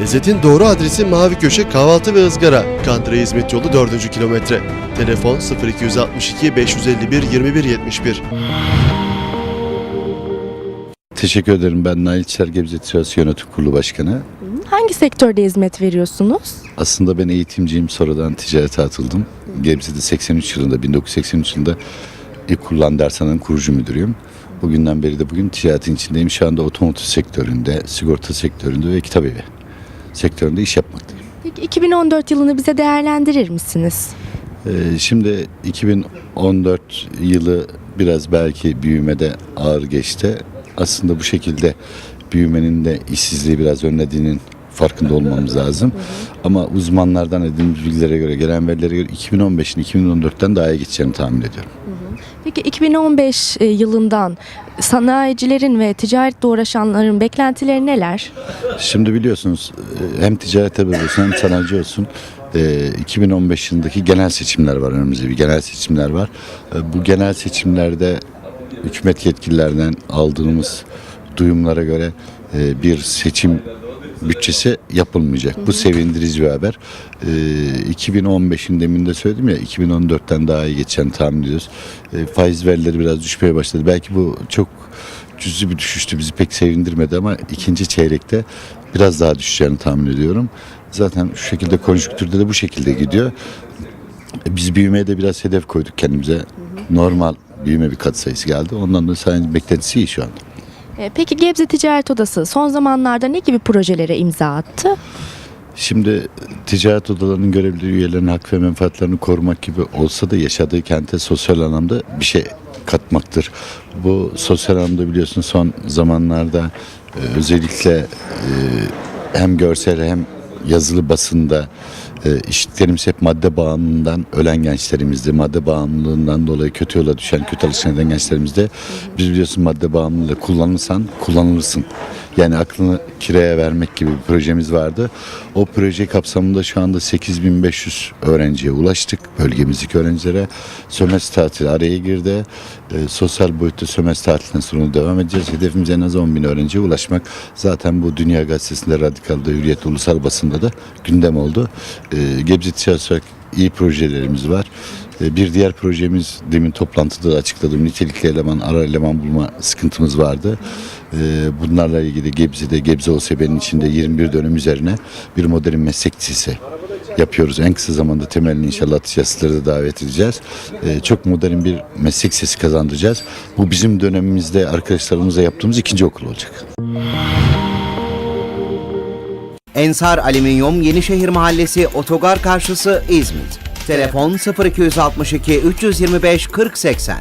Lezzetin doğru adresi Mavi Köşe Kahvaltı ve Izgara. Kandıra Hizmet Yolu 4. kilometre. Telefon 0262 551 2171. Teşekkür ederim. Ben Nail Çer Gebze Ticaret Yönetim Kurulu Başkanı. Hangi sektörde hizmet veriyorsunuz? Aslında ben eğitimciyim. Sonradan ticarete atıldım. Gebze'de 83 yılında, 1983 yılında ilk kurulan dershanenin kurucu müdürüyüm. Bugünden beri de bugün ticaretin içindeyim. Şu anda otomotiv sektöründe, sigorta sektöründe ve kitap evi sektöründe iş yapmaktayım. Peki 2014 yılını bize değerlendirir misiniz? Ee, şimdi 2014 yılı biraz belki büyümede ağır geçti. Aslında bu şekilde büyümenin de işsizliği biraz önlediğinin farkında olmamız lazım. Ama uzmanlardan edindiğimiz bilgilere göre, gelen verilere göre 2015'in 2014'ten daha iyi geçeceğini tahmin ediyorum. Peki 2015 e, yılından sanayicilerin ve ticaretle uğraşanların beklentileri neler? Şimdi biliyorsunuz e, hem ticaret olsun hem sanayici olsun e, 2015 yılındaki genel seçimler var önümüzde bir genel seçimler var. E, Bu genel seçimlerde hükümet yetkililerden aldığımız duyumlara göre e, bir seçim bütçesi yapılmayacak. Bu sevindirici bir haber. E, 2015'in demin de söyledim ya 2014'ten daha iyi geçen tahmin ediyoruz. E, faiz verileri biraz düşmeye başladı. Belki bu çok cüzi bir düşüştü. Bizi pek sevindirmedi ama ikinci çeyrekte biraz daha düşeceğini tahmin ediyorum. Zaten şu şekilde konjonktürde de bu şekilde gidiyor. E, Biz büyümeye de biraz hedef koyduk kendimize. Normal büyüme bir katsayısı geldi. Ondan da sadece beklentisi iyi şu anda. E, Peki Gebze Ticaret Odası son zamanlarda ne gibi projelere imza attı? Şimdi ticaret odalarının görevli üyelerinin hak ve menfaatlerini korumak gibi olsa da yaşadığı kente sosyal anlamda bir şey katmaktır. Bu sosyal anlamda biliyorsun son zamanlarda e, özellikle e, hem görsel hem yazılı basında e, işittiklerimiz hep madde bağımlılığından ölen gençlerimizde, madde bağımlılığından dolayı kötü yola düşen, kötü alışkan eden gençlerimizde biz biliyorsun madde bağımlılığı kullanırsan kullanılırsın. Yani aklını kiraya vermek gibi bir projemiz vardı. O proje kapsamında şu anda 8500 öğrenciye ulaştık. Bölgemizdeki öğrencilere sömestr tatili araya girdi. E, sosyal boyutta sömestr tatiline sonra devam edeceğiz. Hedefimiz en az 10 bin öğrenciye ulaşmak. Zaten bu Dünya Gazetesi'nde, Radikal'da, Hürriyet Ulusal Basında da gündem oldu. E, Gebze olarak iyi projelerimiz var. E, Bir diğer projemiz demin toplantıda da açıkladığım nitelikli eleman, ara eleman bulma sıkıntımız vardı. E, Bunlarla ilgili Gebze'de, Gebze OSB'nin içinde 21 dönüm üzerine bir modern meslek lisesi yapıyoruz. En kısa zamanda temelini inşallah ticaretçileri de davet edeceğiz. Çok modern bir meslek sesi kazandıracağız. Bu bizim dönemimizde arkadaşlarımızla yaptığımız ikinci okul olacak. Ensar Alüminyum Yenişehir Mahallesi Otogar karşısı İzmit. Telefon 0262 325 4080.